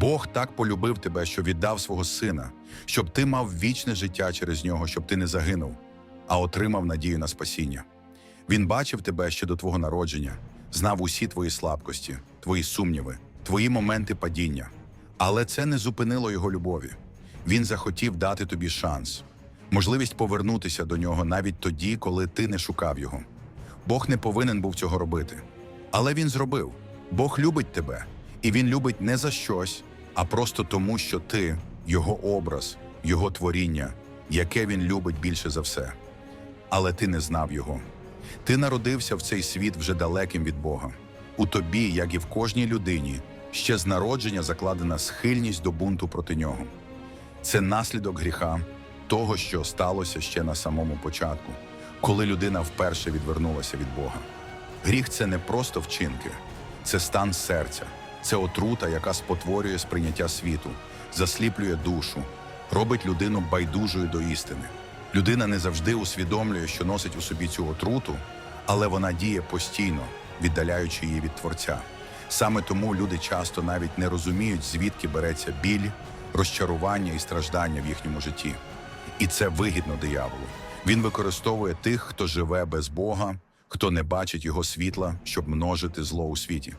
Бог так полюбив тебе, що віддав свого сина, щоб ти мав вічне життя через нього, щоб ти не загинув, а отримав надію на спасіння. Він бачив тебе ще до твого народження, знав усі твої слабкості, твої сумніви, твої моменти падіння. Але це не зупинило його любові. Він захотів дати тобі шанс, можливість повернутися до нього навіть тоді, коли ти не шукав його. Бог не повинен був цього робити. Але він зробив. Бог любить тебе, і він любить не за щось, а просто тому, що ти його образ, його творіння, яке він любить більше за все. Але ти не знав його. Ти народився в цей світ вже далеким від Бога. У тобі, як і в кожній людині, ще з народження закладена схильність до бунту проти нього. Це наслідок гріха, того, що сталося ще на самому початку, коли людина вперше відвернулася від Бога. Гріх це не просто вчинки, це стан серця, це отрута, яка спотворює сприйняття світу, засліплює душу, робить людину байдужою до істини. Людина не завжди усвідомлює, що носить у собі цю отруту, але вона діє постійно, віддаляючи її від Творця. Саме тому люди часто навіть не розуміють, звідки береться біль, розчарування і страждання в їхньому житті. І це вигідно дияволу. Він використовує тих, хто живе без Бога, хто не бачить його світла, щоб множити зло у світі.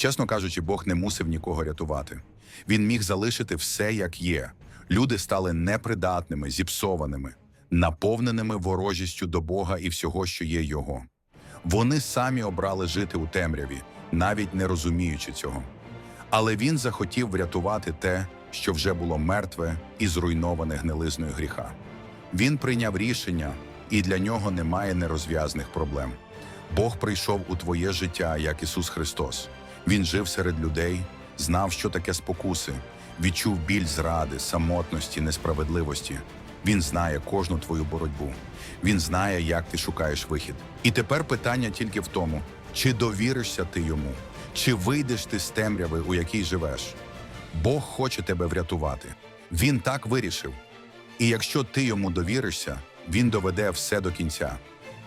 Чесно кажучи, Бог не мусив нікого рятувати. Він міг залишити все, як є. Люди стали непридатними, зіпсованими, наповненими ворожістю до Бога і всього, що є Його. Вони самі обрали жити у темряві, навіть не розуміючи цього. Але він захотів врятувати те, що вже було мертве і зруйноване гнилизною гріха. Він прийняв рішення, і для нього немає нерозв'язних проблем. Бог прийшов у твоє життя, як Ісус Христос. Він жив серед людей, знав, що таке спокуси, відчув біль зради, самотності, несправедливості. Він знає кожну твою боротьбу. Він знає, як ти шукаєш вихід. І тепер питання тільки в тому, чи довіришся ти йому, чи вийдеш ти з темряви, у якій живеш. Бог хоче тебе врятувати. Він так вирішив. І якщо ти йому довіришся, він доведе все до кінця.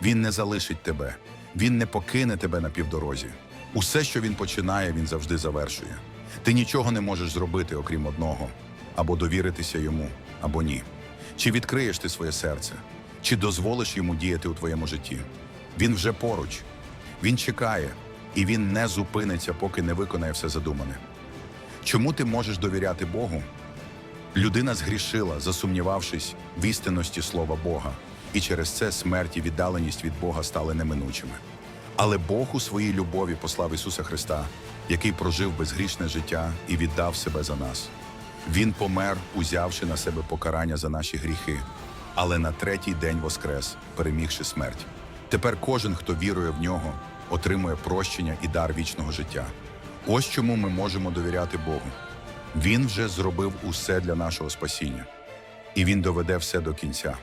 Він не залишить тебе, він не покине тебе на півдорозі. Усе, що він починає, він завжди завершує. Ти нічого не можеш зробити, окрім одного: або довіритися йому, або ні. Чи відкриєш ти своє серце, чи дозволиш йому діяти у твоєму житті? Він вже поруч, він чекає, і він не зупиниться, поки не виконає все задумане. Чому ти можеш довіряти Богу? Людина згрішила, засумнівавшись в істинності слова Бога, і через це смерть і віддаленість від Бога стали неминучими. Але Бог у своїй любові послав Ісуса Христа, який прожив безгрішне життя і віддав себе за нас. Він помер, узявши на себе покарання за наші гріхи, але на третій день воскрес, перемігши смерть. Тепер кожен, хто вірує в нього, отримує прощення і дар вічного життя. Ось чому ми можемо довіряти Богу. Він вже зробив усе для нашого спасіння, і він доведе все до кінця.